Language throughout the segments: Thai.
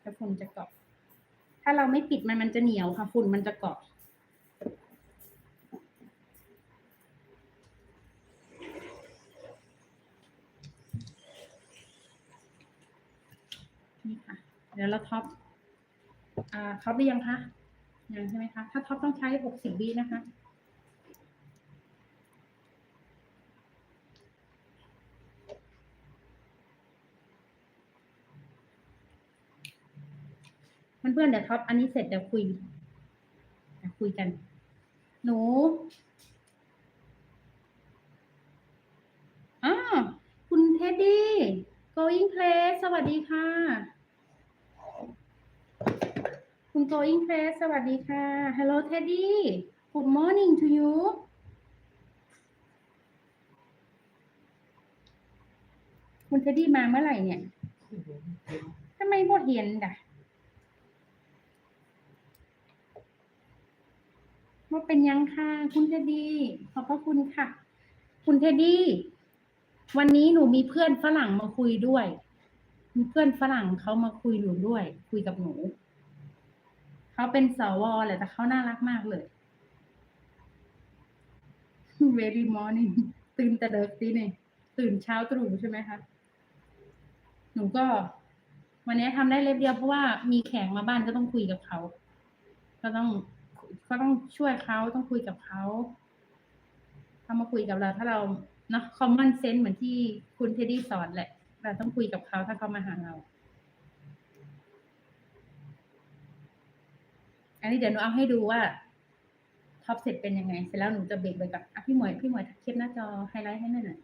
แล้วฝุ่นจะเกาะ ถ้าเราไม่ปิดมันมันจะเหนียวค่ะ ฝุ่นมันจะเกาะนี่ค่ะ เดี๋ยวเราท็อปอ่าท็อปได้ยังคะยังใช่ไหมคะ ถ้าท็อปต้องใช้หกสิบวินะคะ เพื่อนๆเดี๋ยวท็อปอันนี้เสร็จเดี๋ยวคุยเดี๋ยวคุยกัน หนูอ่าคุณเท็ดดี้ going place สวัสดีค่ะ คุณ going place สวัสดีค่ะ hello Teddy good morning to you คุณเท็ดดี้มาเมื่อไหร่เนี่ยทำไมบ่เห็นด่ะ ว่าเป็นยังค่ะ คุณเทดดี้ขอบพระคุณค่ะ คุณเทดดี้วันนี้หนูมีเพื่อนฝรั่งมาคุยด้วย มีเพื่อนฝรั่งเขามาคุยหนูด้วย คุยกับหนู เขาเป็นสวแหละแต่เขาน่ารักมากเลย very morning ตื่นแต่เด็กตีนี่ตื่นเช้าตรู่ใช่ไหมคะ หนูก็ วันนี้ทำได้เล็บเดียวเพราะว่ามีแขกมาบ้านก็ต้องคุยกับเขา ก็ต้อง ก็ต้องช่วยเขาต้องคุยกับเขาเขามาคุยกับเรา ถ้าเราเนาะ common sense เหมือนที่คุณเทดดี้สอนแหละ เราต้องคุยกับเขาถ้าเขามาหาเรา อันนี้เดี๋ยวหนูเอาให้ดูว่าท็อปเสร็จเป็นยังไง เสร็จแล้วหนูจะเบรกไปกับพี่หมวยพี่หมวยเทียบหน้าจอไฮไลท์ให้น่อยหน่อย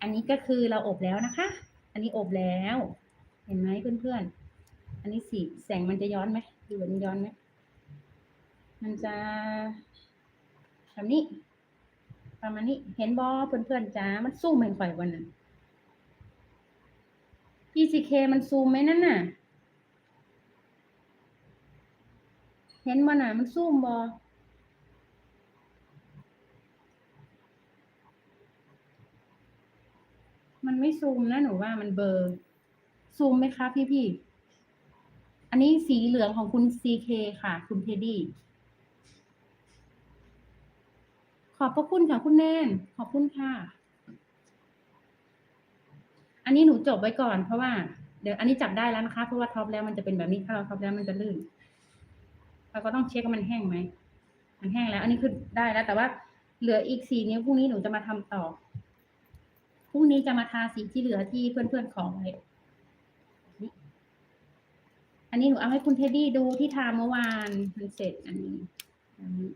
อันนี้ก็คือเราอบแล้วนะคะ อันนี้อบแล้ว เห็นไหมเพื่อนๆ อันนี้สีแสงมันจะย้อนไหมดูมันย้อนไหมมันจะแบบนี้ ประมาณนี้ เห็นบอเพื่อนๆจ้ามันซูมเห็นข่อยวันนั้น PCK มันซูมไหมนั่นน่ะ เห็นมันน่ะ มันซูมบอมันไม่ซูมนะหนูว่ามันเบอร์ ซูมไหมคะพี่พี่ อันนี้สีเหลืองของคุณ CK ค่ะ คุณเทดดี้ ขอบพระคุณค่ะ คุณแนน ขอบคุณค่ะ อันนี้หนูจบไว้ก่อนเพราะว่าเดี๋ยวอันนี้จับได้แล้วนะคะ เพราะว่าท็อปแล้วมันจะเป็นแบบนี้ ถ้าเราท็อปแล้วมันจะลื่น เราก็ต้องเช็คว่ามันแห้งไหม มันแห้งแล้ว อันนี้คือได้แล้ว แต่ว่าเหลืออีกสีนิ้วพรุ่งนี้หนูจะมาทำต่อ พรุ่งนี้จะมาทาสีที่เหลือที่เพื่อนๆขอไว้ อันนี้หนูเอาให้คุณเทดดี้ดูที่ทาเมื่อวานมันเสร็จอันนี้อันนี้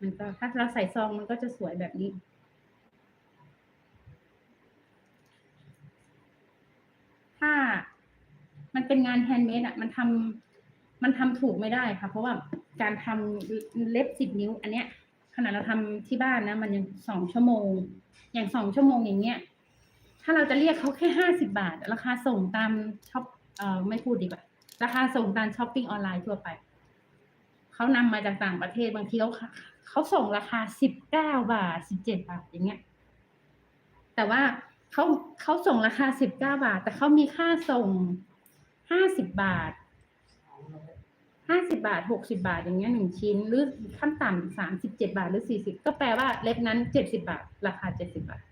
มันก็ถ้าเราใส่ซองมันก็จะสวยแบบนี้ถ้ามันเป็นงานแฮนด์เมดอะ มันทำมันทำถูกไม่ได้ค่ะ เพราะว่าการทำเล็บสิบนิ้ว อันเนี้ยขนาดเราทำที่บ้านนะ มันยังสองชั่วโมง อย่างสองชั่วโมงอย่างเงี้ย ถ้าเราจะเรียกเขาแค่ห้าสิบาท ราคาส่งตามช็อป เออไม่พูดดีกว่า ราคาส่งตามช้อปปิ้งออนไลน์ทั่วไป เขานำมาจากต่างประเทศบางทีเขาเขาส่งราคาสิบเก้าบาทสิบเจ็ดบาทอย่างเงี้ย แต่ว่าเขาเขาส่งราคาสิบเก้าบาท แต่เขามีค่าส่งห้าสิบบาทห้าสิบาทหกสิบาทอย่างเงี้ยหนึ่งชิ้น หรือขั้นต่ำสามสิบเจ็ดบาทหรือสี่สิบก็แปลว่าเล็บนั้นเจ็ดสิบาท ราคาเจ็ดสิบาท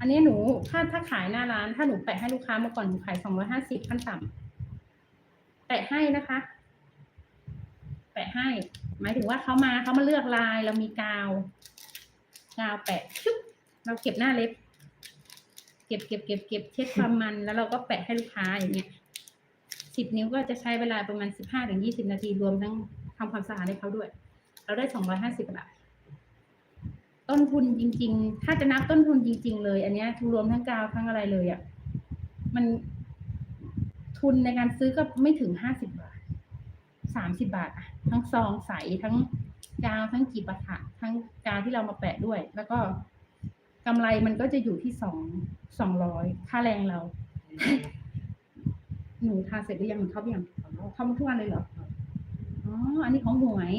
อันนี้หนูถ้าถ้าขายหน้าร้าน ถ้าหนูแปะให้ลูกค้ามื่อก่อนหนูขายสองร้อยห้าสิบขั้นต่ำแปะให้นะคะ แปะให้ หมายถึงว่าเขามาเขามาเลือกลายเรามีกาว กาวแปะชุบเราเก็บหน้าเล็บ เก็บเก็บเก็บเก็บเช็ดความมัน แล้วเราก็แปะให้ลูกค้าอย่างเงี้ยสิบนิ้วก็จะใช้เวลาประมาณสิบห้าถึงยี่สิบนาทีรวมทั้งทำความสะอาดให้เขาด้วย เราได้สองร้อยห้าสิบบาท ต้นทุนจริง ๆ ถ้าจะนับต้นทุนจริง ๆ เลย อันเนี้ยรวมทั้งกาวทั้งอะไรเลยอะ่ะ มันทุนในการซื้อก็ไม่ถึงห้าสิบบาทสามสิบาทอะทั้งซองใสทั้งกาวทั้งกีบปะทะทั้งกาวที่เรามาแปะด้วย แล้วก็กำไรมันก็จะอยู่ที่สองสองร้อยค่าแรงเรา หนูทาเสร็จหรือยังหนูท็อปยังท็อปทุกวันเลยเหรออ๋ออันนี้ของหวย